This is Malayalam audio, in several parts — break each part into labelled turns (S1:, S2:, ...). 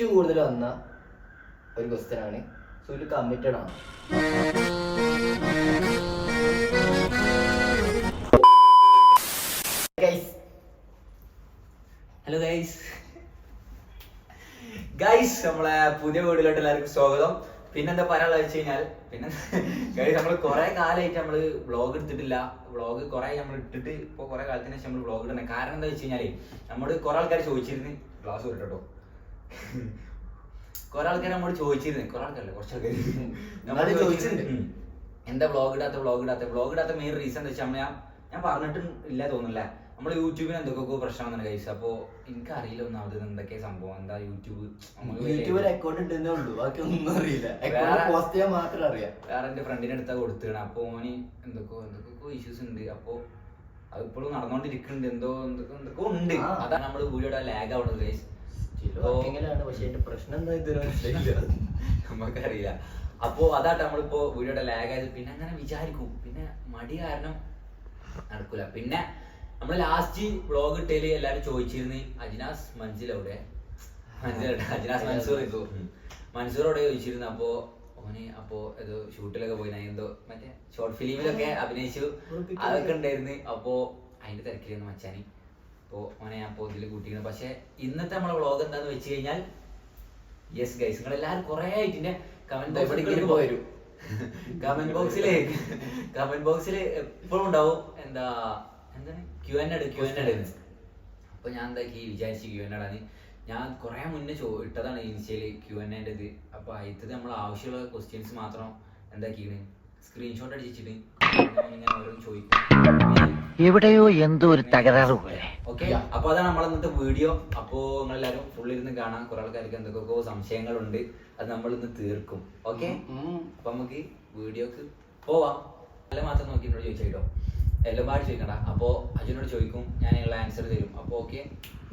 S1: ഏറ്റവും കൂടുതൽ വന്ന ഒരു ക്വസ്റ്റ്യൻ ആണ്. ഇത് കമ്മിറ്റഡ് ആണ്.
S2: ഹലോ ഗൈസ് ഗൈസ് നമ്മളെ പുതിയ വീഡിയോയിലോട്ട് എല്ലാവർക്കും സ്വാഗതം. പിന്നെന്താ പറയാനുള്ള വെച്ച് കഴിഞ്ഞാൽ പിന്നെ ഗൈസ് നമ്മൾ കുറെ കാലമായിട്ട് നമ്മൾ വ്ളോഗ് എടുത്തിട്ടില്ല. വ്ളോഗ് കുറെ നമ്മൾ ഇട്ടിട്ട് ഇപ്പോൾ കുറെ കാലത്തിന് ശേഷം നമ്മൾ വ്ളോഗ് ഇടുന്നത് കാരണം എന്താ വെച്ച് കഴിഞ്ഞാൽ നമ്മോട് കുറെ ആൾക്കാർ ചോദിച്ചിരുന്നു. ക്ലാസ് വിട്ടോ കുറെ ആൾക്കാർ നമ്മോട് ചോദിച്ചിരുന്നു. കുറെ ആൾക്കാരല്ലേ? കുറച്ച് ആൾക്കാർ
S1: ചോദിച്ചിട്ടുണ്ട്.
S2: എന്താ ബ്ലോഗ് ഇടാത്ത ബ്ലോഗ് ഇടാത്ത? ബ്ലോഗ് ഇടാത്ത മെയിൻ റീസൺ എന്താ വെച്ചാൽ ഞാൻ ഞാൻ പറഞ്ഞിട്ടും ഇല്ല തോന്നുന്നില്ല? നമ്മൾ യൂട്യൂബിന് എന്തൊക്കെയൊക്കെ പ്രശ്നമാണ് കൈസ് അപ്പോ എനിക്ക് അറിയില്ല ഒന്നാമത് എന്തൊക്കെ സംഭവം. എന്താ യൂട്യൂബ്?
S1: യൂട്യൂബിൽ അക്കൗണ്ട് ഉണ്ടെന്നേ ഉള്ളൂ. ബാക്കി ഒന്നും അറിയില്ല. പോസ്റ്റ് ചെയ്യാൻ മാത്രം അറിയാം.
S2: വേറെ എന്റെ ഫ്രണ്ടിന്റെ അടുത്താ കൊടുത്തിടണം അപ്പൊ ഓന് എന്തൊക്കെയോ എന്തൊക്കെയോ ഇഷ്യൂസ് ഉണ്ട്. അപ്പൊ അത് ഇപ്പോഴും നടന്നുകൊണ്ടിരിക്കുന്നുണ്ട് എന്തോ എന്തൊക്കെ എന്തൊക്കെ ഉണ്ട്. അതാണ് നമ്മൾ വീഡിയോടെ ലാഗ് ആവുന്നത് ഗൈസ്
S1: വർക്കിങ്ങിലാണ് പക്ഷെ എന്റെ പ്രശ്നം എന്താ ഇതുവരെ മനസ്സിലായില്ല.
S2: നമുക്കറിയില്ല. അപ്പോ അതാട്ടെ നമ്മളിപ്പോ വീഡിയോയുടെ ലാഗ് ആയത്. പിന്നെ അങ്ങനെ വിചാരിക്കും. പിന്നെ മടി കാരണം നടക്കൂല. പിന്നെ നമ്മൾ ലാസ്റ്റ് വ്ളോഗ് ഇട്ടേൽ എല്ലാരും ചോദിച്ചിരുന്നു അജിനാസ് മൻസിൽ അജിനാസ് മൻസൂർ. മൻസൂർ. അവിടെ ചോദിച്ചിരുന്നു. അപ്പോ ഓന് അപ്പോ ഏതോ ഷൂട്ടിലൊക്കെ പോയി എന്തോ മറ്റേ ഷോർട്ട് ഫിലിമിലൊക്കെ അഭിനയിച്ചു. അതൊക്കെ ഉണ്ടായിരുന്നു. അപ്പോ അതിന്റെ തിരക്കിലായിരുന്നു മച്ചാനി. അപ്പോ ഓനെ ഞാൻ അപ്പോൾ ഇതിൽ കൂട്ടിയിരുന്നു പക്ഷെ ഇന്നത്തെ നമ്മളെ വ്ളോഗ് എന്താന്ന് വെച്ച് കഴിഞ്ഞാൽ യെസ് ഗൈസ് നിങ്ങൾ എല്ലാവരും കുറെ ആയിട്ട് കമന്റ്
S1: ബോക്സിൽ പോരും.
S2: കമന്റ് ബോക്സിൽ കമന്റ് ബോക്സിൽ എപ്പോഴും ഉണ്ടാവും. എന്താ എന്താണ്? Q and A Q and A അപ്പൊ ഞാൻ എന്താക്കി വിചാരിച്ചു ക്യു എൻ എഡാണ് ഞാൻ കുറെ മുന്നേ ചോ ഇട്ടതാണ് ഇനിഷ്യലി ക്യു എൻ എന്റെ ഇത്. അപ്പൊ അതിൽ നമ്മൾ ആവശ്യമുള്ള ക്വസ്റ്റ്യൻസ് മാത്രം എന്താക്കിയാണ്? സ്ക്രീൻഷോട്ട് അടിച്ചിട്ട് ഇങ്ങനെ ഓരോന്ന് ചോദിക്കും.
S3: എവിടെയോ എന്തോ ഒരു തകരാറ് പോലെ.
S2: ഓക്കെ അപ്പൊ അതാണ് നമ്മൾ ഇന്നത്തെ വീഡിയോ അപ്പോ നിങ്ങൾ എല്ലാവരും ഫുൾ ഇരുന്ന് കാണാം. കുറെ ആൾക്കാർക്ക് എന്തൊക്കെ സംശയങ്ങളുണ്ട്. അത് നമ്മൾ ഇന്ന് തീർക്കും. ഓക്കെ. അപ്പൊ നമുക്ക് വീഡിയോക്ക് പോവാം. എല്ലാം മാത്രം നോക്കി എന്നോട് ചോദിച്ചോ എല്ലാം പാടി ചോദിക്കണ്ട. അപ്പോ അജുനോട് ചോദിക്കും. ഞാൻ ഉള്ള ആൻസർ തരും. അപ്പൊ ഓക്കെ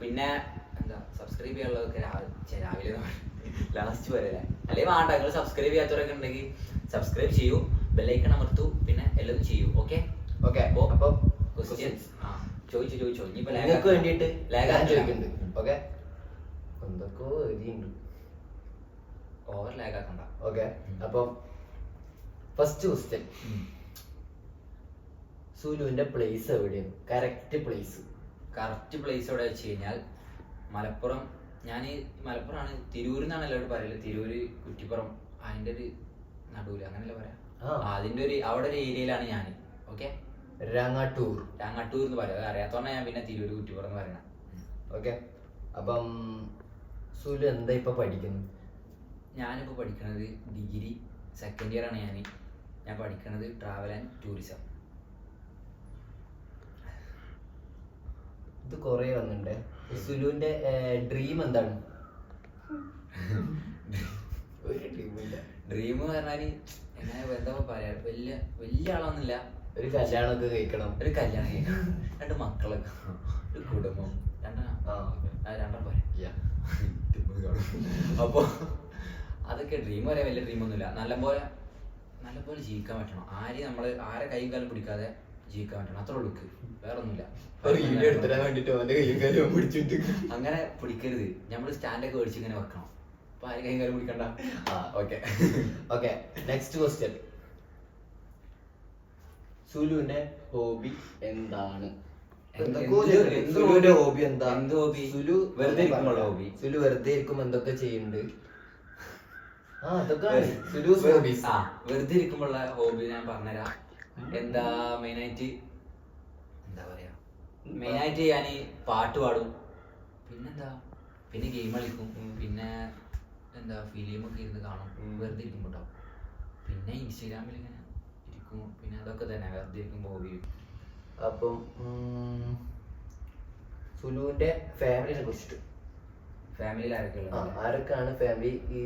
S2: പിന്നെ എന്താ സബ്സ്ക്രൈബ് ചെയ്യാനുള്ളതൊക്കെ രാവിലെ രാവിലെ ലാസ്റ്റ് വരെ അല്ലെ? അല്ലെങ്കിൽ വേണ്ട. നിങ്ങൾ സബ്സ്ക്രൈബ് ചെയ്യാത്തവരൊക്കെ ഉണ്ടെങ്കിൽ സബ്സ്ക്രൈബ് ചെയ്യൂ. ബെല്ലൈക്കൺ അമർത്തു. പിന്നെ എല്ലാം ചെയ്യൂ. ഓക്കെ
S1: ഓക്കെ
S2: അപ്പോ
S1: അപ്പൊ
S2: ക്വസ്റ്റ്യൻസ് ആ. ചോദിച്ചു ചോദിച്ചോ. ഇനിയിപ്പോ
S1: നിങ്ങൾക്ക്. വേണ്ടിയിട്ട്
S2: ആക്കണ്ട.
S1: ചോദിക്കുന്നുണ്ട്. ഓക്കെ? എന്തൊക്കെയോ എഴുതിയുണ്ട്
S2: ഓവർ ലാഗ് ആക്കണ്ട
S1: ഓക്കെ അപ്പൊ ഫസ്റ്റ് ക്വസ്റ്റ്യൻ സുലുവിന്റെ പ്ലേസ് എവിടെയാണ്? കറക്റ്റ് പ്ലേസ്
S2: കറക്റ്റ് പ്ലേസ് എവിടെ വെച്ച് കഴിഞ്ഞാൽ മലപ്പുറം ഞാൻ മലപ്പുറമാണ്. തിരൂർ എന്നാണ് എല്ലാവരും പറയൽ. തിരൂര് കുറ്റിപ്പുറം അതിന്റെ ഒരു നടുവിൽ. അങ്ങനല്ലേ പറയാ? അതിന്റെ ഒരു അവിടെ ഒരു ഏരിയയിലാണ് ഞാൻ ഓക്കെ?
S1: രാങ്ങാട്ടൂർ.
S2: രാങ്ങാട്ടൂർ എന്ന് പറയാം. അത് അറിയാത്തോണ്ടാ ഞാൻ പിന്നെ തിരൂര് കുറ്റിപ്പുറം എന്ന് പറയണം.
S1: ഓക്കെ അപ്പം സുലു എന്താ ഇപ്പൊ പഠിക്കുന്നത്
S2: ഞാനിപ്പോൾ പഠിക്കണത് ഡിഗ്രി സെക്കൻഡ് ഇയർ ആണ് ഞാൻ ഞാൻ പഠിക്കണത് ട്രാവൽ ആൻഡ് ടൂറിസം
S1: ഇത് കൊറേ വന്നിട്ടുണ്ട് സുലുവിന്റെ ഡ്രീം എന്താണ്? ഒരു ഡ്രീമില്ല
S2: ഡ്രീം പറഞ്ഞാൽ എങ്ങനെ എന്താ പറയാ? വലിയ വലിയ ആളൊന്നുമില്ല.
S1: ഒരു കല്യാണമൊക്കെ കഴിക്കണം.
S2: ഒരു കല്യാണം കഴിക്കണം. രണ്ട് മക്കളൊക്കെ ഒരു കുടുംബം. രണ്ടാ രണ്ടാ പോരെ.
S1: Yeah.
S2: അപ്പൊ അതൊക്കെ ഡ്രീം പറയാൻ വലിയ ഡ്രീം ഒന്നുമില്ല. നല്ലപോലെ നല്ലപോലെ ജീവിക്കാൻ പറ്റണം. ആരെയും നമ്മൾ ആരെ കൈയും കാലം പിടിക്കാതെ ജീവിക്കാൻ പറ്റണം. അത്ര ഒഴുക്ക് വേറെ ഒന്നുമില്ല അങ്ങനെ പിടിക്കരുത്. നമ്മൾ സ്റ്റാൻഡൊക്കെ മേടിച്ച് ഇങ്ങനെ വെക്കണം. അപ്പൊ ആരെ കൈയും കാലം പിടിക്കണ്ട?
S1: ആ ഓക്കെ ഓക്കെ നെക്സ്റ്റ് ക്വസ്റ്റ്യൻ സുലുവിന്റെ ഹോബി എന്താണ്?
S2: എന്ത്-
S1: എന്തൊക്കെയോ
S2: എന്ത് എന്ത്
S1: സുലുവിന്റെ ഹോബി എന്താ?
S2: എന്ത് ഹോബി?
S1: സുലു
S2: വെറുതെ ഇരിക്കുമ്പോഴുള്ള hobby.
S1: സുലു വെറുതെ ഇരിക്കുമ്പോ എന്തൊക്കെ ചെയ്യുന്നുണ്ട്? ആ അതൊക്കെ
S2: വെറു-
S1: ഹോബീസ്
S2: ആ വെറുതെ ഇരിക്കുമ്പോഴുള്ള ഹോബി ഞാൻ പറഞ്ഞുതരാം. എന്താ മെയിനായിട്ട് എന്താ പറയാ? മെയിനായിട്ട് ഞാൻ പാട്ട് പാടും. പിന്നെന്താ? പിന്നെ ഗെയിം കളിക്കും. പിന്നെ എന്താ ഫിലിമൊക്കെ ഇരുന്ന് കാണും. വെറുതെ ഇരിക്കുമ്പോട്ടോ പിന്നെ ഇൻസ്റ്റാഗ്രാമിൽ ഇങ്ങനെ പിന്നെ അതൊക്കെ തന്നെ വെറുതെ ഇരിക്കുമ്പോൾ ഹോബി
S1: അപ്പം സുലുവിന്റെ ഫാമിലിനെ കുറിച്ചിട്ട്.
S2: ഫാമിലിയിൽ ആരൊക്കെയുള്ള
S1: ആരൊക്കെയാണ് ഫാമിലി ഈ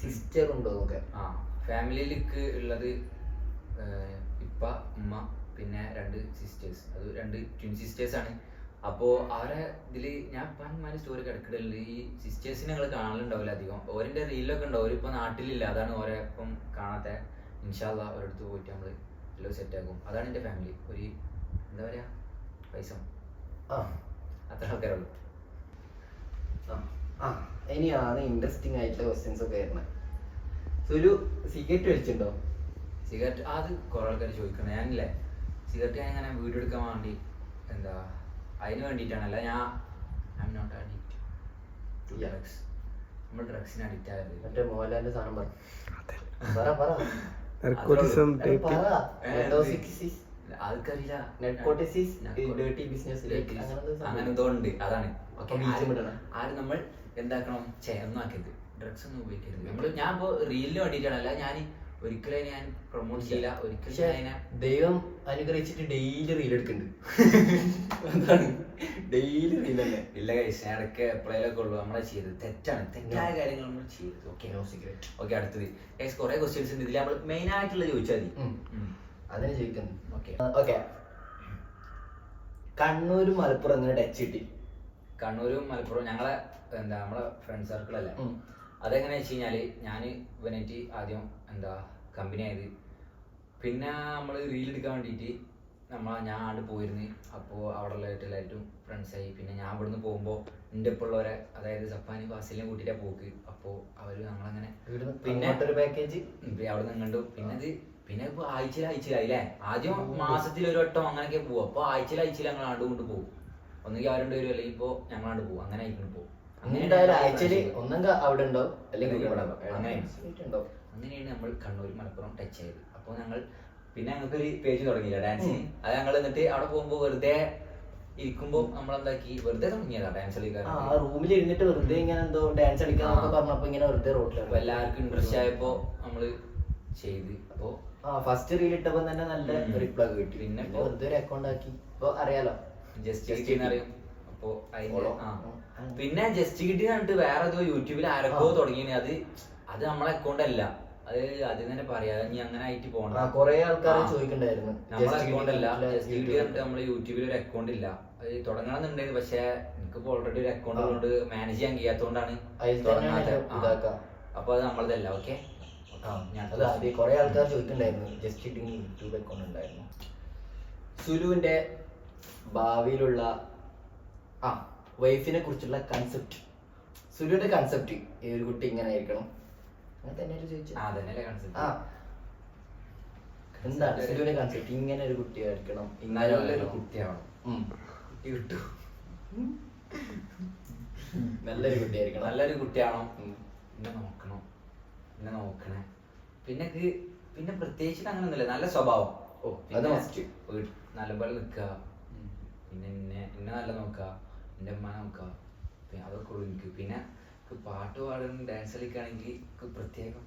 S1: സിസ്റ്റർ ഉണ്ടോ എന്നൊക്കെ?
S2: ആ ഫാമിലിയിലേക്ക് ഉള്ളത് ഇപ്പ ഉമ്മ പിന്നെ രണ്ട് സിസ്റ്റേഴ്സ് അത് രണ്ട് ട്വിൻ സിസ്റ്റേഴ്സ് ആണ്. അപ്പോൾ അവരെ ഇതിൽ ഞാൻ പന്മാര് സ്റ്റോറി കിടക്കിടലുണ്ട് ഈ സിസ്റ്റേഴ്സിനെ നിങ്ങൾ കാണലുണ്ടാവില്ല അധികം. ഓരിന്റെ റീലൊക്കെ ഉണ്ടാവും. ഓരിപ്പോൾ നാട്ടിലില്ല. അതാണ് ഓരെ ഇപ്പം കാണാത്ത ഇൻഷാല്ല ഒരിടത്ത് പോയിട്ട് നമ്മൾ എല്ലാം സെറ്റ് ആക്കും. അതാണ് എന്റെ ഫാമിലി ഒരു എന്താ പറയുക പൈസ. അത്ര ആൾക്കാരുള്ളൂ.
S1: ആ. ഇനിയാണ് ഇൻട്രസ്റ്റിംഗ് ആയിട്ടുള്ള ക്വസ്റ്റ്യൻസ് ഒക്കെ വരുന്നത്. സുരു സിഗരറ്റ് വലിച്ചിട്ടുണ്ടോ?
S2: സിഗരറ്റ് അത് കുറെ ആൾക്കാർ ചോദിക്കണം. ഞാനില്ലേ സിഗരറ്റ് ഞാൻ ഇങ്ങനെ വീഡിയോ എടുക്കാൻ വേണ്ടി എന്താ അതിന് വേണ്ടിയിട്ടാണല്ല ഞാൻ I'm not addict
S1: to
S2: drugs നമ്മൾ ഡ്രഗ്സിന് അഡിക്റ്റ് ആയത്
S1: മറ്റേ മോഹൻലാലിന്റെ സാധനം പറ പറ.
S4: നർക്കോട്ടിസം
S1: നെർക്കോസിസ്
S2: ആൾക്കറിയില്ല. അങ്ങനെ എന്തോ ഉണ്ട് അതാണ്. ആര് നമ്മൾ എന്താക്കണം? ചേർന്നാക്കിയത് ഡ്രഗ്സ് ഒന്നും ഉപയോഗിക്കരുത്. നമ്മൾ ഞാൻ ഇപ്പോ റീലിന് വേണ്ടിയിട്ടാണല്ല ഞാൻ ഒരിക്കലും ഞാൻ പ്രൊമോട്ട് ചെയ്യില്ല. ഒരിക്കലും ഞാൻ
S1: ദൈവം അനുഗ്രഹിച്ചിട്ട് ഡെയിലി റീൽ എടുക്കുന്നുണ്ട്. അതാണ്. ഡെയിലി റീൽ
S2: ഇല്ല കഴിച്ച് ഇടയ്ക്ക് എപ്പോഴേലൊക്കെ ഉള്ളൂ. നമ്മളെ ചെയ്തത് തെറ്റാണ്. തെറ്റായ കാര്യങ്ങൾ നമ്മൾ ചെയ്തത്. Okay
S1: no cigarette.
S2: ഓക്കെ അടുത്തത്. ഗൈസ് കുറെ ക്വസ്റ്റ്യൻസ് ഉണ്ട്. ഇതിൽ നമ്മൾ മെയിൻ ആയിട്ടുള്ള ചോദിച്ചാൽ മതി.
S1: അതിനെ ചോദിക്കുന്നു.
S2: ഓക്കെ
S1: ഓക്കെ കണ്ണൂരും മലപ്പുറം എങ്ങനെ ടച്ച് കിട്ടി?
S2: കണ്ണൂരും മലപ്പുറം ഞങ്ങളെ എന്താ നമ്മളെ ഫ്രണ്ട് സർക്കിൾ അല്ലേ. അതെങ്ങനെ വെച്ച് കഴിഞ്ഞാൽ ഞാൻ ഇവനായിട്ട് ആദ്യം എന്താ കമ്പനി ആയത്. പിന്നെ നമ്മൾ റീൽ എടുക്കാൻ വേണ്ടിയിട്ട് നമ്മൾ ഞാൻ ആണ്ട് പോയിരുന്നു. അപ്പോൾ അവിടെ ഉള്ളതായിട്ട് എല്ലായിട്ടും ഫ്രണ്ട്സായി പിന്നെ ഞാൻ ഇവിടുന്ന് പോകുമ്പോൾ എന്റെ ഇപ്പോൾ ഉള്ളവരെ അതായത് ജപ്പാനും ഫാസിലിനെ കൂട്ടിയിട്ടാണ് പോക്ക്. അപ്പോൾ അവർ
S1: ഇവിടുന്ന്
S2: പിന്നെ
S1: ഒരു പാക്കേജ്
S2: അവിടെ നിന്ന് കണ്ടു പിന്നെ ഇത് പിന്നെ ഇപ്പൊ ആഴ്ചയിൽ ആഴ്ചയിലായില്ലേ ആദ്യം മാസത്തിൽ ഒരു വട്ടം അങ്ങനെയൊക്കെ പോകും അപ്പൊ ആഴ്ചയിൽ ആഴ്ചയിൽ ഞങ്ങൾ ആണ്ട് കൊണ്ട് പോകും ഒന്നുകിൽ അവരുണ്ട് വരും അല്ലെങ്കിൽ ഇപ്പൊ ഞങ്ങളാണ്ട് പോകും അങ്ങനെ ആയിക്കൊണ്ട് പോകും
S1: എന്തായാലും ആഴ്ചയിൽ ഒന്നെങ്കിൽ അവിടെ ഉണ്ടാവും. അല്ലെങ്കിൽ ഇവിടെ
S2: അങ്ങനെ. അങ്ങനെയാണ് നമ്മൾ കണ്ണൂർ മലപ്പുറം ടച്ച് ചെയ്തത്. അപ്പോൾ ഞങ്ങൾ പിന്നെ ഞങ്ങൾക്ക് ഒരു പേജ് തുടങ്ങിയില്ല ഡാൻസ് അത് ഞങ്ങൾ എന്നിട്ട് അവിടെ പോകുമ്പോൾ വെറുതെ ഇരിക്കുമ്പോൾ നമ്മളെന്താക്കി? വെറുതെ തുടങ്ങിയതാ ഡാൻസ്
S1: ആ
S2: കളിക്കാൻ
S1: റൂമിൽ ഇരുന്നിട്ട് വെറുതെ ഇങ്ങനെ എന്തോ ഡാൻസ്
S2: ആ.
S1: പറഞ്ഞപ്പോ ഇങ്ങനെ വെറുതെ റോട്ടിലാണ്
S2: എല്ലാവർക്കും ഇൻട്രസ്റ്റ് ആയപ്പോ നമ്മൾ ചെയ്ത്. അപ്പോ
S1: ആ ഫസ്റ്റ് റീൽ ഇട്ടപ്പോ തന്നെ നല്ല. റിപ്ലൈ കിട്ടി.
S2: പിന്നെ
S1: വെറുതെ ഒരു അക്കൗണ്ട് ആക്കി. ഇപ്പൊ അറിയാലോ.
S2: ജസ്റ്റ്. അപ്പോ ആ. പിന്നെ ജസ്റ്റ് കിട്ടി കണ്ടിട്ട് വേറെ ഏതോ യൂട്യൂബിൽ ആരൊക്കെ
S1: ആ.
S2: തുടങ്ങിയത് അത് അത് നമ്മളെ അക്കൗണ്ട് അല്ല. അത് അത് തന്നെ പറയാ. നീ അങ്ങനെ ആയിട്ട് പോകണ്ട.
S1: കൊറേ ആൾക്കാർ. ചോദിക്കണ്ടായിരുന്നു.
S2: നമ്മളെ അക്കൗണ്ട് അല്ല. നമ്മളെ യൂട്യൂബിൽ ഒരു അക്കൗണ്ട് ഇല്ല. അത് തുടങ്ങണമെന്നുണ്ടായിരുന്നു. പക്ഷെ എനിക്കിപ്പോ ഓൾറെഡി ഒരു അക്കൗണ്ട്. കൊണ്ട് മാനേജ് ചെയ്യാൻ കഴിയാത്തോണ്ടാണ്.
S1: ഇതാക്കാം.
S2: അപ്പൊ അത് നമ്മളതല്ല. ഓക്കെ
S1: അത് അത് കൊറേ ആൾക്കാർ ചോദിക്കണ്ടായിരുന്നു. ജസ്റ്റ് ഇട്ടിങ് യൂട്യൂബ് അക്കൗണ്ട് ഉണ്ടായിരുന്നു. സുലുവിന്റെ ഭാവിയിലുള്ള ആ വൈഫിനെ കുറിച്ചുള്ള കൺസെപ്റ്റ് സുലുവിന്റെ കൺസെപ്റ്റ് ഈ ഒരു കുട്ടി ഇങ്ങനെ ആയിരിക്കണം. എന്താണ് സുലുവിന്റെ കൺസെപ്റ്റ് ഇങ്ങനെ ഒരു കുട്ടി ഇങ്ങനെ
S2: നല്ലൊരു. കുട്ടിയാവണം. കുട്ടി
S1: നല്ലൊരു കുട്ടി ആയിരിക്കണം.
S2: നല്ലൊരു കുട്ടിയാണോ പിന്നെ നോക്കണം. എന്നെ നോക്കണേ. പിന്നെ പിന്നെ പ്രത്യേകിച്ചിട്ട് അങ്ങനെയൊന്നുമില്ല നല്ല സ്വഭാവം.
S1: ഓ,
S2: പിന്നെ
S1: അത് must.
S2: നല്ലപോലെ നിൽക്കുക. പിന്നെ എന്നെ എന്നെ നല്ല നോക്കുക. എന്റെ അമ്മ നോക്കുക. പിന്നെ അതൊക്കെ ഉള്ളു എനിക്ക്. പിന്നെ പാട്ട് പാടുന്ന ഡാൻസ് കളിക്കുകയാണെങ്കിൽ പ്രത്യേകം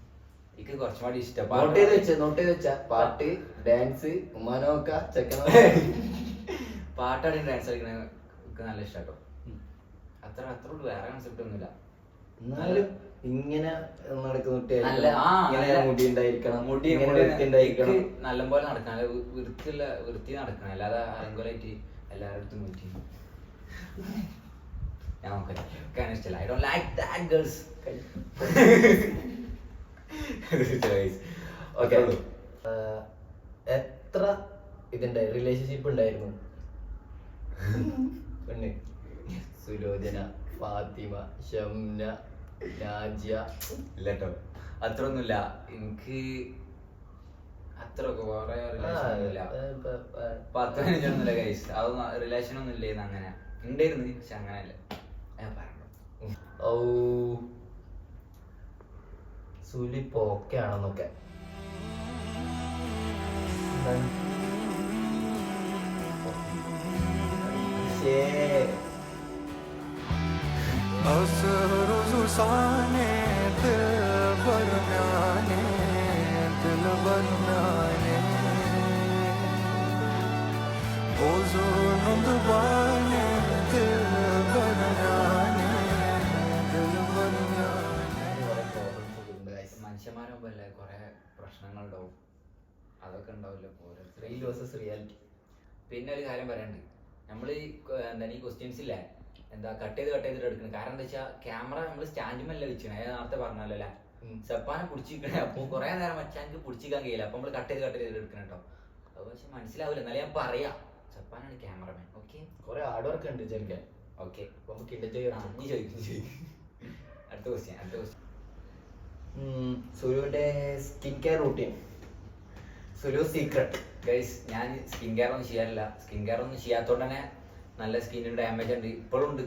S2: എനിക്ക് കുറച്ചും കൂടി ഇഷ്ടം
S1: നോട്ട് ചെയ്ത് വെച്ച നോട്ട് ചെയ്ത് വെച്ച പാട്ട് ഡാൻസ് ഉമ്മാനോക്ക ചെക്കനോ
S2: പാട്ടാടി ഡാൻസ് കളിക്കണ എനിക്ക് നല്ല ഇഷ്ടം അത്ര അത്ര വേറെ കൺസെപ്റ്റ് ഒന്നുമില്ല.
S1: എന്നാലും ഇങ്ങനെ നടക്കുന്ന
S2: നല്ല ആ
S1: ഇങ്ങനെ മുടി ഉണ്ടായിരിക്കണം.
S2: മുടി
S1: ഉണ്ടായിരിക്കണം.
S2: നല്ലപോലെ നടക്കണം. വൃത്തിയുള്ള വൃത്തി നടക്കണം. അല്ലാതെ അരങ്കോലായിട്ട് എല്ലാവരുടെ അടുത്തും പോയിട്ട് ഞാൻ നോക്കട്ടെ. ഇഷ്ടമില്ല I don't like that girls
S1: okay എത്ര ഇതുണ്ടായി റിലേഷൻഷിപ്പ് ഉണ്ടായിരുന്നു? പെണ്ണ്. സുലോചന ഫാത്തിമ ഷംന രാജ്യ
S2: ഇല്ല കേട്ടോ അത്രയൊന്നുമില്ല. എനിക്ക് അത്രയൊക്കെ വേറെ റിലേഷൻ ഒന്നുമില്ല. പത്ത് പതിനഞ്ചൊന്നുമില്ല കൈസ് അതൊന്നും റിലേഷൻ ഒന്നും ഇല്ലേന്ന് അങ്ങനെ. ഉണ്ടായിരുന്നു പക്ഷെ അങ്ങനെയല്ല.
S1: ഔ. സുലിപ്പൊക്കെ ആണെന്നൊക്കെ Oh, so on the bar.
S2: മനുഷ്യന്മാരാകുമ്പോ കുറേ പ്രശ്നങ്ങളുണ്ടാവും. അതൊക്കെ ഉണ്ടാവില്ല ഓരോരുത്തർ
S1: Real versus reality.
S2: പിന്നെ ഒരു കാര്യം പറയാനുണ്ട് നമ്മൾ ഈ എന്താ എന്താണ് ഈ ക്വസ്റ്റ്യൻസ് ഇല്ലേ? എന്താ കട്ട് ചെയ്ത് കട്ട് ചെയ്തിട്ട് എടുക്കണം കാരണം എന്താ വെച്ചാൽ ക്യാമറ നമ്മൾ സ്റ്റാൻഡുമല്ല ഞാൻ നേരത്തെ പറഞ്ഞല്ലോ അല്ലേ. സെപ്പാനെ പിടിച്ചിരിക്കണേ. അപ്പോൾ കുറെ നേരം വെച്ചാൽ എനിക്ക് പിടിച്ചിരിക്കാൻ കഴിയില്ല. അപ്പോൾ നമ്മൾ കട്ട് ചെയ്ത് കട്ട് ചെയ്ത് എടുക്കണം കേട്ടോ അത് പക്ഷെ മനസ്സിലാവില്ല എന്നാലും ഞാൻ പറയാം. സെപ്പാനാണ് ക്യാമറമാൻ ഓക്കെ
S1: കുറെ ഹാർഡ് വർക്ക് ഉണ്ട് ജനിക്കാൻ
S2: ഓക്കെ
S1: അപ്പൊ നമുക്ക്
S2: ചോദിക്കും അടുത്ത ക്വസ്റ്റ്യൻ അടുത്ത ക്വസ്റ്റ്യൻ
S1: ഉം, സുലുവിന്റെ സ്കിൻ കെയർ റൂട്ടീൻ സുരു സീക്രട്ട്
S2: ഗൈസ് ഞാൻ സ്കിൻ കെയർ ഒന്നും ചെയ്യാറില്ല. സ്കിൻ കെയർ ഒന്നും ചെയ്യാത്തോണ്ട് തന്നെ നല്ല സ്കിന്നിന് ഡാമേജ് ഉണ്ട്. ഇപ്പോഴും ഉണ്ട്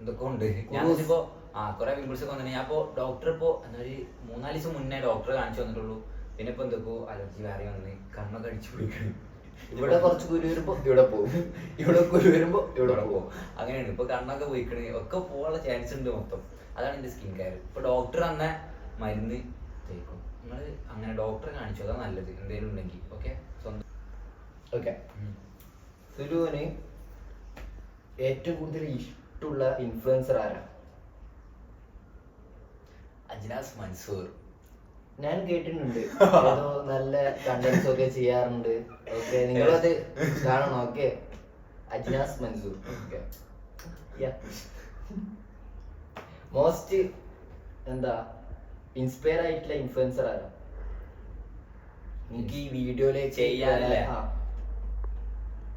S2: എന്തൊക്കെ ഉണ്ട്. ഞാൻ ഇപ്പോ ആ കുറെ പിമ്പിൾസ് ഒക്കെ വന്നിട്ട് ഞാൻ ഇപ്പോ ഡോക്ടർ ഇപ്പോ എന്നൊരു മൂന്നാൽ ദിവസം മുന്നേ ഡോക്ടറെ കാണിച്ചു വന്നിട്ടുള്ളൂ. പിന്നെ ഇപ്പൊ എന്തൊക്കെയോ അലർജി വേറെ വന്ന് കണ്ണൊക്കെ അടിച്ചു പിടിക്കണം
S1: ഇവിടെ കുറച്ച് കുരു വരുമ്പോ ഇവിടെ പോകും ഇവിടെ കുരു വരുമ്പോ ഇവിടെ പോകും
S2: അങ്ങനെയാണ് ഇപ്പൊ കണ്ണൊക്കെ പോയിക്കണേ ഒക്കെ പോകാനുള്ള ചാൻസ് ഉണ്ട് മൊത്തം. അതാണ് എന്റെ സ്കിൻ കെയർ ഇപ്പൊ ഡോക്ടർ തന്ന മരുന്ന് തേക്കും നിങ്ങൾ അങ്ങനെ ഡോക്ടറെ കാണിച്ചു അതാ നല്ലത് എന്തെങ്കിലും ഉണ്ടെങ്കിൽ. ഓക്കെ സ്വന്തം
S1: ഓക്കെ സുലുവിന് ഏറ്റവും കൂടുതൽ ഇഷ്ടമുള്ള ഇൻഫ്ലുവൻസർ ആരാ?
S2: അജ്നാസ് മൻസൂർ.
S1: ഞാൻ കേട്ടിട്ടുണ്ട്. ഏതോ നല്ല കണ്ടന്റ്സ് ഒക്കെ ചെയ്യാറുണ്ട്. ഓക്കെ നിങ്ങളത് കാണണം. Okay Ajnas Mansoor. Okay most എന്താ ഇൻസ്പയർ ആയിട്ടുള്ള ഇൻഫ്ലുവൻസർ ആരാ? എനിക്ക് ഈ വീഡിയോയിൽ
S2: ചെയ്യാനല്ലേ?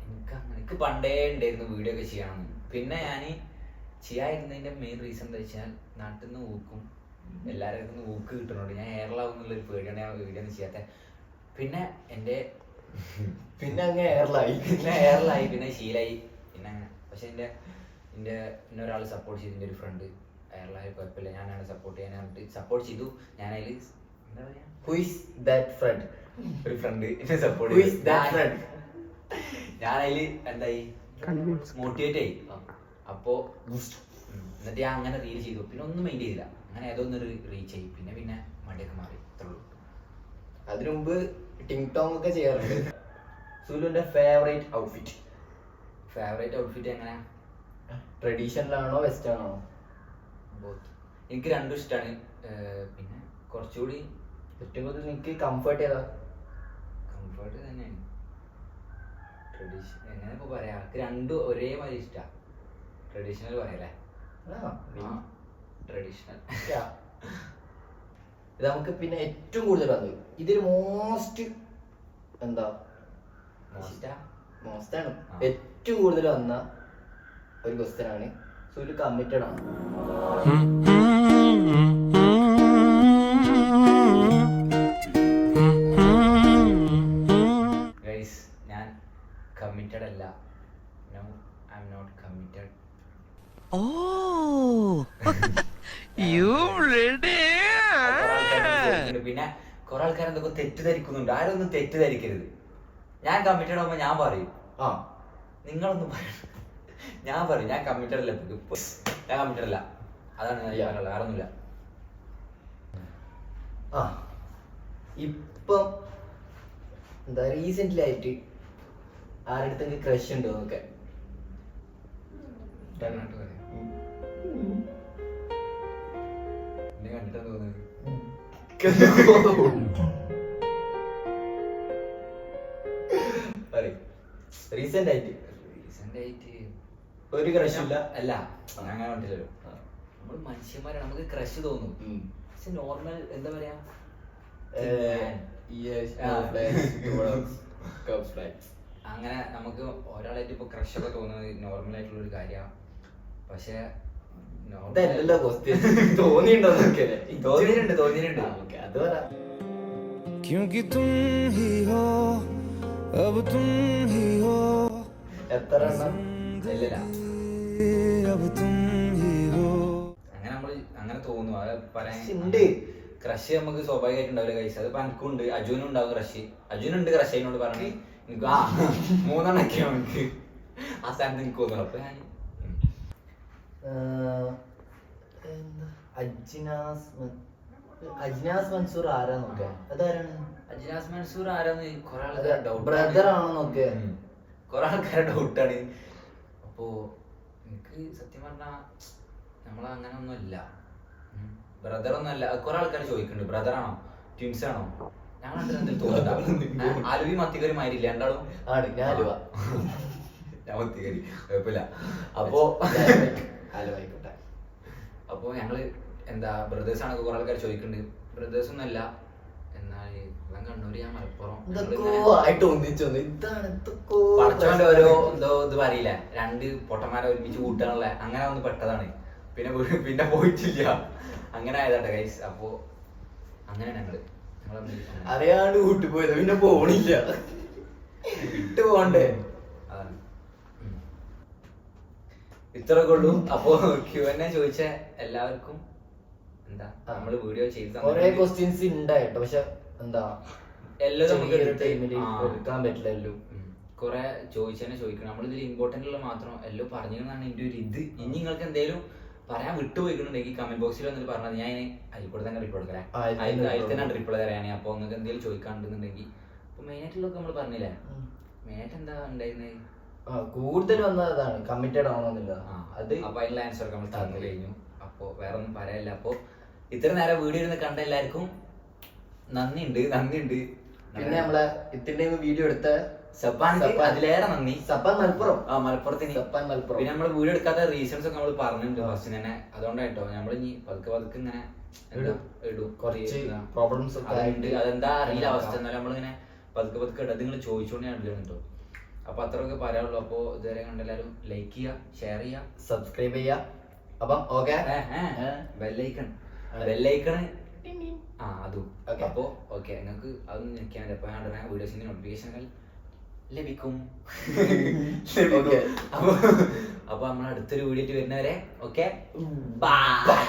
S2: എനിക്ക് എനിക്ക് പണ്ടേ ഉണ്ടായിരുന്നു വീഡിയോ ഒക്കെ ചെയ്യണം പിന്നെ ഞാൻ ചെയ്യാതിരുന്നതിന്റെ മെയിൻ റീസൺ എന്താ വെച്ചാൽ നാട്ടിൽ നിന്ന് ഊക്കും. എല്ലാവരും നിന്ന് ഊക്ക് കിട്ടുന്നുണ്ട്. ഞാൻ എയർലാവും എന്നുള്ള ഒരു പേടിയാണ് ഞാൻ വീഡിയോ ഒന്നും ചെയ്യാത്ത. പിന്നെ എന്റെ
S1: പിന്നെ അങ്ങ് എയർലായി
S2: പിന്നെ എയർലായി പിന്നെ ശീലായി പിന്നെ പക്ഷെ എന്റെ എന്റെ എന്നെ ഒരാൾ സപ്പോർട്ട് ചെയ്തിട്ടുണ്ട് ഒരു ഫ്രണ്ട് എയർലായി കുഴപ്പമില്ല. ഞാനാണ് സപ്പോർട്ട് ചെയ്യാൻ പറഞ്ഞിട്ട് സപ്പോർട്ട് ചെയ്തു. ഞാൻ അതിൽ എന്താ പറയാ?
S1: ഹുയിസ് ദാറ്റ് ഫ്രണ്ട്
S2: ഒരു ഫ്രണ്ട് എന്നെ സപ്പോർട്ട്
S1: Who ദാറ്റ്
S2: ഫ്രണ്ട് അതിൽ എന്തായി? മോട്ടിവേറ്റ് ആയി. അപ്പോ എന്നിട്ട് ഞാൻ അങ്ങനെ റീൽ ചെയ്തു. പിന്നെ ഒന്നും മൈൻഡ് ചെയ്തില്ല. അങ്ങനെ ഏതോ ഒന്ന് റീച്ച് ആയി. പിന്നെ പിന്നെ മടിയൊക്കെ മാറി. ഇത്രയുള്ളൂ ഉള്ളൂ.
S1: അതിനു മുമ്പ് ടിങ് ടോങ് ഒക്കെ ചെയ്യാറുണ്ട്. സുലുവിന്റെ ഫേവറേറ്റ് ഔട്ട്ഫിറ്റ്
S2: ഫേവറേറ്റ് ഔട്ട്ഫിറ്റ് എങ്ങനെയാ
S1: ട്രഡീഷണൽ ആണോ വെസ്റ്റേൺ ആണോ?
S2: ബോത്ത് എനിക്ക് രണ്ടും ഇഷ്ടമാണ് പിന്നെ കുറച്ചുകൂടി
S1: ഏറ്റവും കൂടുതൽ എനിക്ക് കംഫർട്ട് ചെയ്താ
S2: കംഫർട്ട് തന്നെയാണ്. ട്രഡീഷൻ എങ്ങനെ ഇപ്പൊ പറയാ? എനിക്ക് രണ്ടും ഒരേമാതിരി ഇഷ്ടമാണ് ട്രഡീഷണൽ പറയല്ലേ? ട്രഡീഷണൽ.
S1: ഇത് നമുക്ക് പിന്നെ ഏറ്റവും കൂടുതൽ വന്നു ഇതിൽ മോസ്റ്റ് എന്താ?
S2: മോസ്റ്റാ മോസ്റ്റാണ്.
S1: ഏറ്റവും കൂടുതൽ വന്ന ഒരു ക്വസ്റ്റ്യൻ ആണ്. സുലു കമ്മിറ്റഡ് ആണ്.
S2: ഗൈസ് ഞാൻ കമ്മിറ്റഡ് അല്ല. No I M not committed പിന്നെ കുറെ ആൾക്കാർ എന്തൊക്കെ തെറ്റിദ്ധരിക്കുന്നുണ്ട്. ആരും ഒന്നും തെറ്റിദ്ധരിക്കരുത്. ഞാൻ കമ്മിറ്റഡ് ആവുമ്പോ ഞാൻ പറയും.
S1: ആ.
S2: നിങ്ങളൊന്നും പറയണ്ട. ഞാൻ പറയും ഞാൻ കമ്പ്യൂട്ടറില്ല അല്ല ഇപ്പൊ. ഞാൻ കമ്പ്യൂട്ടറില്ല. അല്ല അതാണ് ഞാൻ. പറയാനുള്ളത് വേറെ ഒന്നുമില്ല
S1: ആ. ഇപ്പം എന്താ റീസെന്റ് ആയിട്ട് ആരുടെ ക്രഷ് ഉണ്ടോ എന്നൊക്കെ?
S2: കണ്ടിട്ടാ തോന്നുന്നത്.
S1: റീസെന്റ് ആയിട്ട്.
S2: റീസെന്റ് ആയിട്ട്
S1: ഒരു ക്രഷ് ഇല്ല
S2: അല്ല ഞാൻ അങ്ങനെ കണ്ടില്ലല്ലോ നമ്മൾ മനുഷ്യന്മാരാണ് നമുക്ക് ക്രഷ് തോന്നും
S1: ഉം.
S2: പക്ഷെ നോർമൽ എന്താ പറയാ
S1: ഏഹ്, yes,
S2: ആ.
S1: no flags, dogs, cubs flags.
S2: അങ്ങനെ നമുക്ക് ഒരാളായിട്ട് ഇപ്പൊ ക്രഷ് ഒക്കെ തോന്നുന്നത് നോർമൽ ആയിട്ടുള്ള ഒരു കാര്യമാണ് പക്ഷെ
S1: ഇതല്ലല്ലോ ക്വസ്റ്റ്യൻ തോന്നിയിട്ടുണ്ടോ നോക്കിയല്ലേ
S2: തോന്നിയിട്ടുണ്ട് തോന്നിയിട്ടുണ്ട്
S1: ഓക്കെ അത് പറ
S4: क्योंकि तुम ही हो अब तुम ही हो
S1: എത്ര എണ്ണം
S2: അങ്ങനെ നമ്മൾ അങ്ങനെ തോന്നുന്നു. അത് പറയാൻ ക്രഷ് നമുക്ക് സ്വാഭാവികമായിട്ട് ഉണ്ടാവില്ല കഴിച്ചത് അതിപ്പോ എനിക്കുണ്ട് അജുനും ഉണ്ടാവും ക്രഷ്. അജുനുണ്ട് ക്രഷ് അതിനോട് പറഞ്ഞു എനിക്ക് ആ മൂന്നെണ്ണൊക്കെ നമുക്ക് ആ സ്ഥാനത്ത് എനിക്ക് തോന്നുന്നു. അപ്പൊ ഞാൻ
S1: അജ്നാസ് അജ്നാസ് മൻസൂർ ആരാ നോക്കേ അതാരാണ്?
S2: അജ്നാസ് മൻസൂർ ആരാന്ന് കൊറേ ഡൗട്ട്
S1: ബ്രദർ ആണോ. നോക്കേ
S2: കൊറേ ആൾക്കാരുടെ ഡൗട്ടാണ് അപ്പോ എനിക്ക് സത്യം പറഞ്ഞാ നമ്മള അങ്ങനെ ഒന്നും ഇല്ല ബ്രദർ ഒന്നും അല്ല കുറെ ആൾക്കാർ ചോദിക്കുന്നുണ്ട് ബ്രദർ ആണോ? ട്വിൻസ് ആണോ? ഞങ്ങൾ എന്തെങ്കിലും തോന്നുന്നുണ്ടോ രണ്ടാളും?
S1: ആണ്. ഞാൻ
S2: ഞാൻ കുഴപ്പമില്ല. അപ്പോ
S1: ആലുവായിക്കോട്ടെ
S2: അപ്പോ ഞങ്ങൾ എന്താ ബ്രദേഴ്സ് ആണൊക്കെ കുറെ ആൾക്കാർ ചോദിക്കുന്നുണ്ട് ബ്രദേഴ്സ് ഒന്നും അല്ല എന്നാൽ ഇവൻ കണ്ണൂര് ഞാൻ മലപ്പുറം
S1: എന്തൊക്കെയോ ആയിട്ട് ഒന്നിച്ചൊന്ന് ഇതാണ് എന്തൊക്കെയോ
S2: പടച്ചോന്റെ ഓരോ എന്തോ ഇത് പറയില്ല? രണ്ട് പൊട്ടന്മാരെ ഒരുമിച്ച് കൂട്ടാനുള്ള അങ്ങനെ ഒന്ന് പെട്ടതാണ്. പിന്നെ വീ- പിന്നെ പോയിട്ടില്ല. അങ്ങനെ ആയതാട്ടെ ഗൈസ് അപ്പോ അങ്ങനെ ഞങ്ങൾ. ഞങ്ങൾ തമ്മിൽ അങ്ങനെ.
S1: അറിയാണ്ട് കൂട്ടി പോയത്. പിന്നെ പോണില്ല. ഇട്ട് പോണ്ടേ
S2: അതാണ്. ഉം. ഇത്രയൊക്കെ ഉള്ളൂ. അപ്പോ ക്യു എൻ എ ചോദിച്ച എല്ലാവർക്കും എന്താ? നമ്മൾ വീഡിയോ ചെയ്ത്
S1: കൊറേ
S2: തന്നിട്ടുണ്ട്.
S1: ക്വസ്റ്റ്യൻസ് ഉണ്ടായിട്ടോ പക്ഷെ എന്താ?
S2: എല്ലാം നമുക്ക്.
S1: എടുക്കാൻ പറ്റില്ലല്ലോ.
S2: കുറെ ചോദിച്ചതന്നെ ചോദിക്കണം. നമ്മളിതിൽ ഇമ്പോർട്ടന്റ് ഉള്ള മാത്രം എല്ലാം പറഞ്ഞിരുന്നാണ് എന്റെ ഒരു ഇത്. ഇനി നിങ്ങൾക്ക് എന്തെങ്കിലും പറയാൻ വിട്ടുപോയിക്കുന്നുണ്ടെങ്കിൽ കമന്റ് ബോക്സിൽ വന്നിട്ട് പറഞ്ഞത് ഞാൻ അതിൽ കൂടെ തന്നെ റിപ്പോർട്ട് തരാം
S1: അതിൽ തന്നെ
S2: റിപ്ലൈ തരാനേ അപ്പൊ നിങ്ങൾക്ക് എന്തെങ്കിലും ചോദിക്കാണ്ടെന്നുണ്ടെങ്കിൽ അപ്പൊ മെയിൻ ആയിട്ടുള്ളതൊക്കെ നമ്മൾ പറഞ്ഞില്ലേ? ആയിട്ട് എന്താ ഉണ്ടായിരുന്നത്
S1: കൂടുതൽ വന്നത് അതാണ് കമ്മിറ്റഡ് ആവണമെന്നില്ല അത്
S2: അപ്പൊ അതിനുള്ള ആൻസർ നമ്മൾ തന്നു കഴിഞ്ഞു. അപ്പോൾ വേറെ ഒന്നും പറയാനില്ല. അപ്പോൾ ഇത്ര നേരം വീഡിയോ ഇരുന്ന് കണ്ട എല്ലാവർക്കും നന്ദിയുണ്ട്. നന്ദിയുണ്ട്.
S1: പിന്നെ നമ്മളെ ഇത്തിന്റെ വീഡിയോ എടുത്ത
S2: സപ്പാൻ. അതിലേറെ നന്ദി.
S1: സപ്പാൻ മലപ്പുറം.
S2: ആ മലപ്പുറത്തിന്.
S1: സപ്പാൻ മലപ്പുറം.
S2: പിന്നെ നമ്മൾ വീഡിയോ എടുക്കാത്ത റീസൺസ് ഒക്കെ നമ്മൾ പറഞ്ഞിട്ടുണ്ട്. ഫസ്റ്റ് തന്നെ അതുകൊണ്ടായിട്ടോ നമ്മൾ ഇനി പതുക്കെ പതുക്കെ ഇങ്ങനെ
S1: ഇടും. കുറച്ച് പ്രോബ്ലംസ് ഒക്കെ
S2: അതുണ്ട്. അതെന്താ അറിയില്ല അവസ്ഥ. എന്നാലും നമ്മളിങ്ങനെ പതുക്കെ പതുക്കെ ഇടാം. നിങ്ങൾ ചോദിച്ചോണ്ട് ഞാൻ ഇടുകയാണ് കേട്ടോ അപ്പൊ അത്രയൊക്കെ പറയാനുള്ളൂ. അപ്പോ ഇതുവരെ കണ്ടെല്ലാരും ലൈക്ക് ചെയ്യുക ഷെയർ ചെയ്യുക.
S1: സബ്സ്ക്രൈബ് ചെയ്യുക. അപ്പം ഓക്കെ
S2: ബെല്ലൈക്കൺ. ബെല്ലൈക്കണ് ആ അതും.
S1: Okay.
S2: അപ്പോ ഓക്കെ നിങ്ങൾക്ക് അതൊന്നും നിൽക്കാൻ അപ്പൊ ഞാൻ ഉടനെ വീഡിയോസിന്റെ നോട്ടിഫിക്കേഷനുകൾ ലഭിക്കും. അപ്പോൾ അപ്പൊ നമ്മൾ അടുത്തൊരു വീഡിയോ വരുന്നവരെ ഓക്കെ? ബൈ